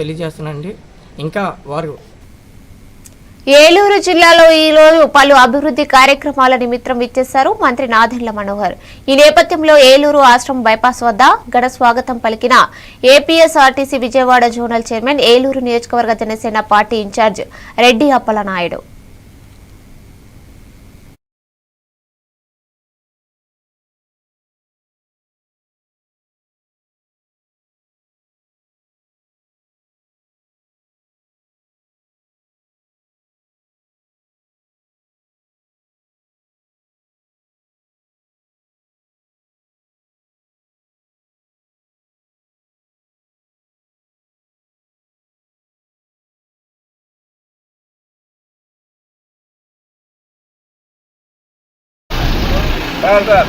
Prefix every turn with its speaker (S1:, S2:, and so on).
S1: తెలియజేస్తున్నానండి. ఇంకా వారు
S2: ఏలూరు జిల్లాలో ఈ రోజు పలు అభివృద్ధి కార్యక్రమాల నిమిత్తం ఇచ్చేశారు మంత్రి నాదెండ్ల మనోహర్. ఈ నేపథ్యంలో ఏలూరు ఆశ్రమం బైపాస్ వద్ద ఘన స్వాగతం పలికిన APSRTC Vijayawada zonal chairman Eluru నియోజకవర్గ జనసేన పార్టీ ఇన్ఛార్జ్ రెడ్డి అప్పలనాయుడు.
S3: হ্যাঁ স্যার